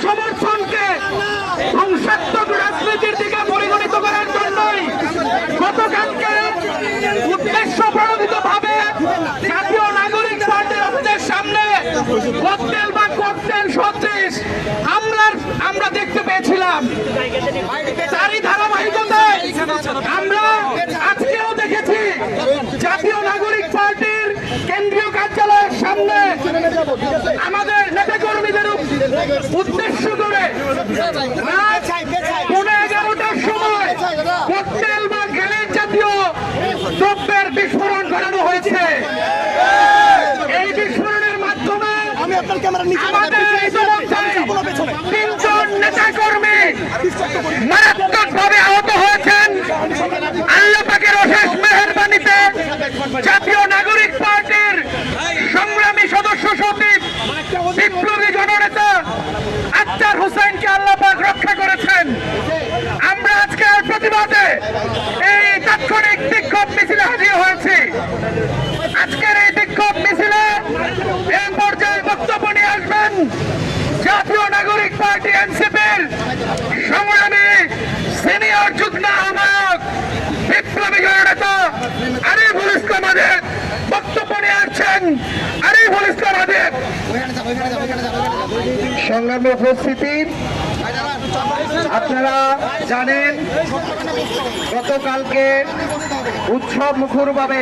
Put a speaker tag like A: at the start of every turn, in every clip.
A: গণসমর্থনকে ধ্বংসাত্মক রাজনীতির দিকে পরিগণিত করার জন্যই গতকালকে উদ্দেশ্য প্রণোদিত ভাবে জাতীয় নাগরিক পার্টির অফিসের সামনে ককটেল বা ককটেল সদৃশ আমরা আমরা দেখতে পেয়েছিলাম। তারই ধারাবাহিকতায় আমরা আজকেও দেখেছি জাতীয় নাগরিক পার্টির কেন্দ্রীয় কার্যালয়ের সামনে আমাদের নেতাকর্মীদের উদ্দেশ্য করে রাত পৌনে এগারোটার সময় ককটেল বা গ্রেনেড জাতীয় দ্রব্যের বিস্ফোরণ ঘটানো হয়েছে। এই বিস্ফোরণের মাধ্যমে আমাদের ইতিমধ্যে তিনজন নেতাকর্মী মারাত্মকভাবে আহত হয়েছেন। আল্লাহ পাকের অশেষ মেহরবানিতে জাতীয় নাগরিক পার্টির সংগ্রামী সদস্য সচিব বিপ্লবী জননেতা আক্তার হোসেনকে আল্লাহ পাক রক্ষা করেছেন আমরা আজকে আর প্রতিবাদে এই তাৎক্ষণিক বিক্ষোভ মিছিলে হাজির হয়েছি আজকের এই বিক্ষোভ মিছিলে এই পর্যায়ে বক্তব্য নিয়ে আসবেন জাতীয় নাগরিক পার্টি এনসিপির সংগ্রামী সিনিয়র যুগ্ম আহ্বায়ক বিপ্লবী জননেতা আরিফুল ইসলাম আদের বক্তব্য নিয়ে আসছেন। আরিফুল ইসলাম আদের সংগ্রামী উপস্থিতি, আপনারা জানেন, গতকালকে উৎসব মুখরভাবে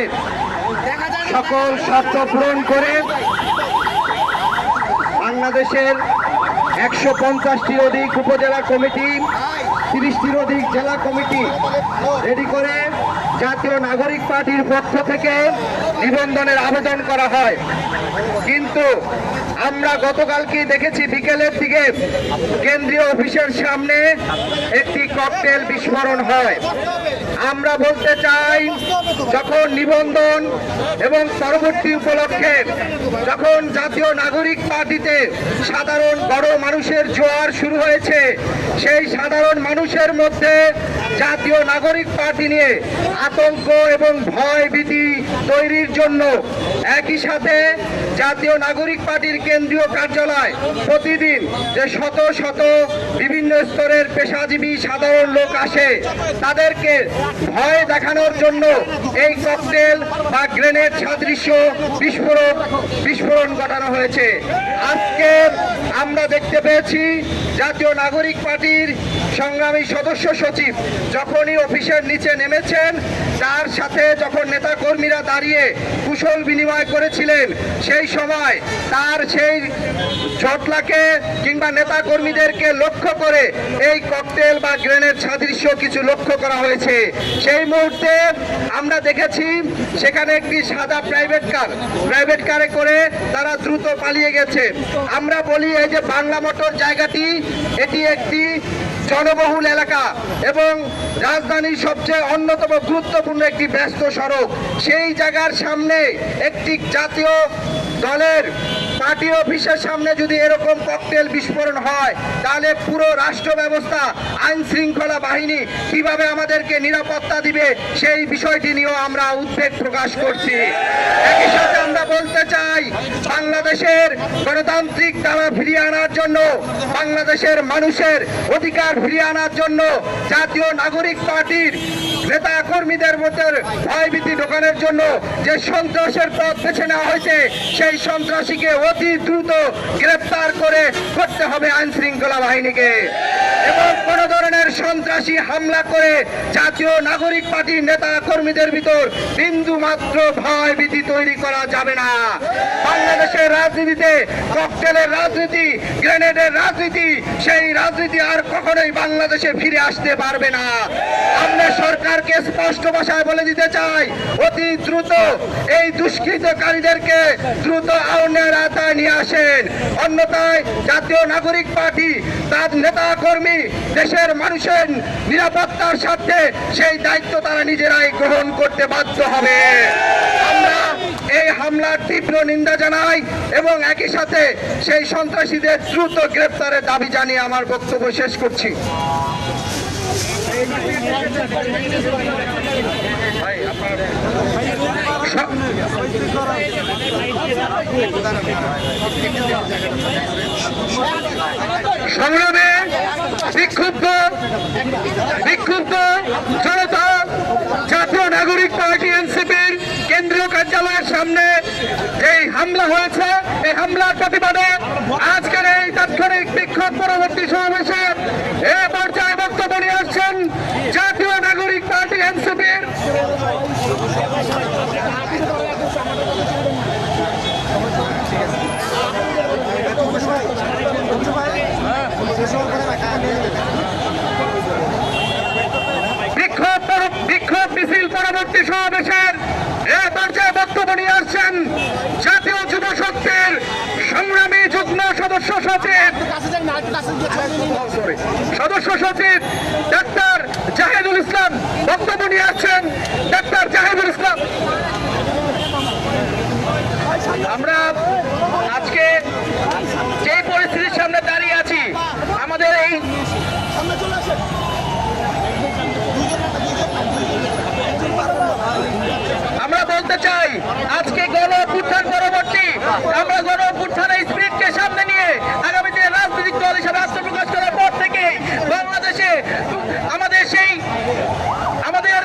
A: সকল শর্ত পূরণ করে বাংলাদেশের একশো পঞ্চাশটির অধিক উপজেলা কমিটি তিরিশটির অধিক জেলা কমিটি রেডি করে জাতীয় নাগরিক পার্টির পক্ষ থেকে নিবন্ধনের আবেদন করা হয়। কিন্তু আমরা গতকালকে দেখেছি বিকেলের দিকে কেন্দ্রীয় অফিসের সামনে একটি ককটেল বিস্ফোরণ হয়। আমরা বলতে চাই, যখন নিবন্ধন এবং পরবর্তী উপলক্ষে যখন জাতীয় নাগরিক পার্টিতে সাধারণ বড় মানুষের জোয়ার শুরু হয়েছে, সেই সাধারণ মানুষের মধ্যে জাতীয় নাগরিক পার্টি নিয়ে আতঙ্ক এবং ভয় ভীতি তৈরির জন্য একই সাথে জাতীয় নাগরিক পার্টির কেন্দ্রীয় কার্যালয় প্রতিদিন যে শত শত বিভিন্ন স্তরের পেশাজীবী সাধারণ লোক আসে, তাদেরকে ভয় দেখানোর জন্য এই ককটেল বা গ্রেনেড সাদৃশ্য বিস্ফোরক বিস্ফোরণ ঘটানো হয়েছে। আজকে আমরা দেখতে পেয়েছি জাতীয় নাগরিক পার্টির সংগ্রামী সদস্য সচিব যখনই অফিসের নিচে নেমেছেন, তার সাথে যখন নেতা কর্মীরা দাঁড়িয়ে কুশল বিনিময় করেছিলেন, সেই সময় তার সেই জটলাকে কিংবা নেতা কর্মীদেরকে লক্ষ্য করে এই ককটেল বা গ্রেনেড সাদৃশ্য কিছু লক্ষ্য করা হয়েছে। সেই মুহূর্তে আমরা দেখেছি সেখানে একটি সাদা প্রাইভেট কার প্রাইভেট কারে করে তারা দ্রুত পালিয়ে গেছে। আমরা বলি এই যে বাংলা মোটর জায়গাটি এটি একটি জনবহুল এলাকা এবং রাজধানীর সবচেয়ে অন্যতম গুরুত্বপূর্ণ একটি ব্যস্ত সড়ক। সেই জায়গার সামনে একটি জাতীয় দলের পার্টি অফিসের সামনে যদি এরকম ককটেল বিস্ফোরণ হয়, তাহলে পুরো রাষ্ট্র ব্যবস্থা, আইন শৃঙ্খলা বাহিনী কীভাবে আমাদেরকে নিরাপত্তা দিবে, সেই বিষয়টি নিয়েও আমরা উদ্বেগ প্রকাশ করছি। একই সাথে আমরা বলতে চাই, বাংলাদেশের গণতান্ত্রিক ধারা ফিরিয়ে আনার জন্য, বাংলাদেশের মানুষের অধিকার ফিরিয়ে আনার জন্য জাতীয় নাগরিক পার্টির নেতা কর্মীদের মধ্যে ভয়ভীতি ঢোকানোর জন্য যে সন্ত্রাসের পথ বেছে নেওয়া হয়েছে, সেই সন্ত্রাসীকে অতি দ্রুত গ্রেপ্তার করে করতে হবে আইন শৃঙ্খলা বাহিনীকে। এবং কোন ধরনের সন্ত্রাসী হামলা করে জাতীয় নাগরিক পার্টির নেতা কর্মীদের ভিতর বিন্দু মাত্র ভয় ভীতি তৈরি করা যাবে না। বাংলাদেশের রাজনীতিতে ককটেলের রাজনীতি, গ্রেনেডের রাজনীতি, সেই রাজনীতি আর কখনোই বাংলাদেশে ফিরে আসতে পারবে না। আমরা সরকারকে স্পষ্ট ভাষায় বলে দিতে চাই, অতি দ্রুত এই দুষ্কৃতকারীদেরকে দ্রুত আউনের আওতায় নিয়ে আসেন। অন্যথায় জাতীয় নাগরিক পার্টি, তার নেতা কর্মী, দেশের মানুষের নিরাপত্তার স্বার্থে সেই দায়িত্ব তারা নিজেরাই গ্রহণ করতে বাধ্য হবে। এই হামলার তীব্র নিন্দা জানাই এবং একই সাথে সেই সন্ত্রাসীদের দ্রুত গ্রেপ্তারের দাবি জানিয়ে আমার বক্তব্য শেষ করছি।
B: সংগ্রামে বিক্ষুব্ধ জনতা, জাতীয় নাগরিক পার্টি এনসিপির কেন্দ্রীয় কার্যালয়ের সামনে এই হামলা হয়েছে, এই হামলার প্রতিবাদে আজকের এই তাৎক্ষণিক বিক্ষোভ পরবর্তী সমাবেশে এ পর্যায়ে বক্তব্য নিয়ে আসছেন জাতীয় নাগরিক পার্টি এনসিপির বিক্ষোভ পর- বিক্ষোভ মিছিল পরবর্তী সমাবেশের এ পর্যায়ে বক্তব্য নিয়ে আসছেন জাতীয় যুব শক্তির সংগ্রামী যুগ্ম সদস্য সচিব। সদস্য সচিব ডাক্তার জাহেদুল ইসলাম। বক্তব্য নিয়ে আসছেন ডাক্তার জাহেদুল ইসলাম। আমরা চাই। আজকে গণ অভ্যুত্থান পরবর্তী। আমরা গণ অভ্যুত্থানের স্পিরিটকে সামনে নিয়ে আগামীতে রাজনৈতিক দল হিসাবে আত্মপ্রকাশ করার পর থেকে বাংলাদেশে আমাদের সেই আমাদের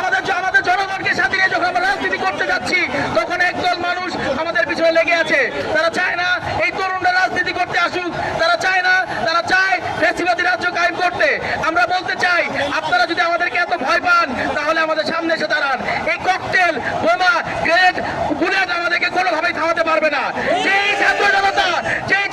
B: আমাদের আমাদের জনগণকে সাথে নিয়ে যখন আমরা রাজনীতি করতে যাচ্ছি, তখন একদল মানুষ আমাদের পিছনে লেগে আছে। তারা চায় না এই তরুণরা রাজনীতি করতে আসুক তারা চায় না তারা চায় ফেসিবাদী রাজ্য কায়েম করতে আমরা বলতে চাই আপনারা যদি আমাদেরকে এত ভয় পান তাহলে আমাদের সামনে এসে দাঁড়ান এই ককটেল বোমা গ্রেড বুলেট আমাদেরকে কোনোভাবেই থামাতে পারবে না। ছাত্র জনতা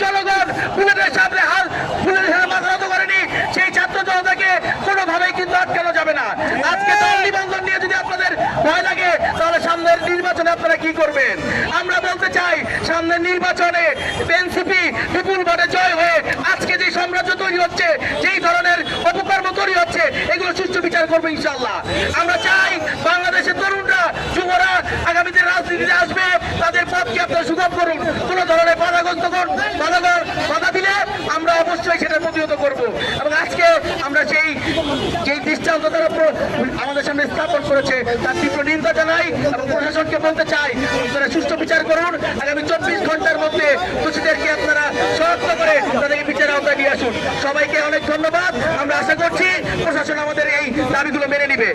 B: জনগণ বুলেটের সামনে হাল সামনে মাথা করেনি, সেই ছাত্র জনতাকে কোনোভাবেই কিন্তু আটকানো যাবে না। আজকে দল নিবন্ধন নিয়ে যদি আপনাদের ভয় লাগে, তাহলে সামনের নির্বাচনে আপনারা কি করবেন? আমরা বলতে চাই, সামনের নির্বাচনে এনসিপি বিপুল ভোটে জয় হয়ে আজকে যে সাম্রাজ্য তৈরি হচ্ছে, যেই ধরনের অপকর্ম তৈরি হচ্ছে, এগুলো সুষ্ঠু বিচার করব ইনশাল্লাহ আমরা চাই বাংলাদেশের তরুণরা, যুবরা পথকে আপনারা সুগম করুন? কোনো ধরনের বাধাগ্রস্ত করুন? বাধা বাধা দিলে আমরা অবশ্যই সেটা প্রতিহত করব। এবং আজকে আমরা সেই যেই দৃষ্টান্ত তারা আমাদের সামনে স্থাপন করেছে, তার তীব্র নিন্দা জানাই এবং প্রশাসনকে বলতে চাই, আপনারা সুষ্ঠু বিচার করুন। আগামী চব্বিশ ঘণ্টার মধ্যে দোষীদেরকে আপনারা শনাক্ত করে তাদেরকে বিচারের আওতায় নিয়ে আসুন। সবাইকে অনেক ধন্যবাদ। আমরা আশা করছি প্রশাসন আমাদের এই দাবিগুলো মেনে নিবে।